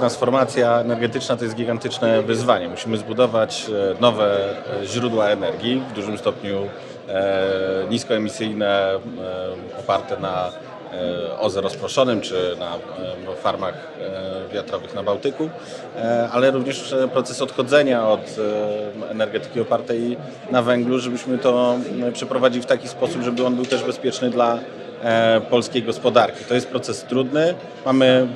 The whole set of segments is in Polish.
Transformacja energetyczna to jest gigantyczne wyzwanie. Musimy zbudować e, nowe e, źródła energii, w dużym stopniu e, niskoemisyjne, oparte na OZE rozproszonym czy na farmach wiatrowych na Bałtyku, ale również proces odchodzenia od energetyki opartej na węglu, żebyśmy to przeprowadzili w taki sposób, żeby on był też bezpieczny dla polskiej gospodarki. To jest proces trudny. Mamy,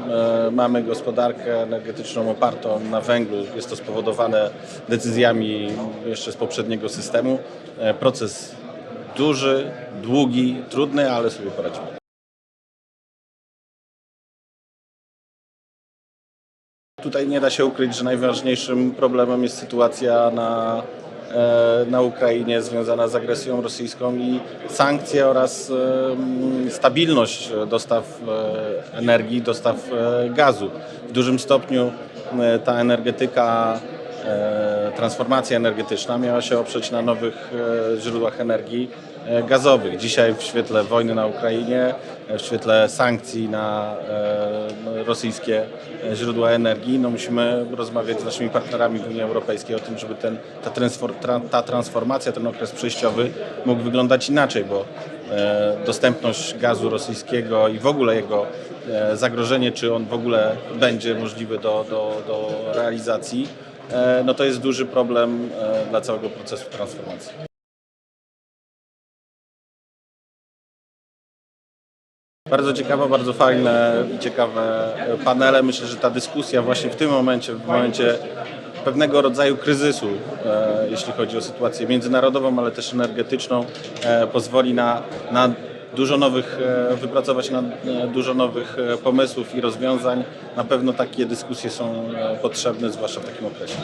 e, mamy gospodarkę energetyczną opartą na węglu. Jest to spowodowane decyzjami jeszcze z poprzedniego systemu. E, Proces duży, długi, trudny, ale sobie poradzimy. Tutaj nie da się ukryć, że najważniejszym problemem jest sytuacja na, e, na Ukrainie związana z agresją rosyjską i sankcje oraz stabilność dostaw e, energii, dostaw e, gazu. W dużym stopniu e, ta energetyka, e, transformacja energetyczna miała się oprzeć na nowych e, źródłach energii e, gazowych. Dzisiaj w świetle wojny na Ukrainie, e, w świetle sankcji na e, no, rosyjskie e, źródła energii, no musimy rozmawiać z naszymi partnerami w Unii Europejskiej o tym, żeby ten, ta, ta transformacja, ten okres przejściowy mógł wyglądać inaczej, bo e, dostępność gazu rosyjskiego i w ogóle jego e, zagrożenie, czy on w ogóle będzie możliwy do, do, do realizacji, e, no to jest duży problem e, dla całego procesu transformacji. Bardzo ciekawe, bardzo fajne i ciekawe panele. Myślę, że ta dyskusja właśnie w tym momencie, w momencie pewnego rodzaju kryzysu, e, jeśli chodzi o sytuację międzynarodową, ale też energetyczną, e, pozwoli na, na dużo nowych, e, wypracować na dużo nowych e, pomysłów i rozwiązań. Na pewno takie dyskusje są e, potrzebne, zwłaszcza w takim okresie.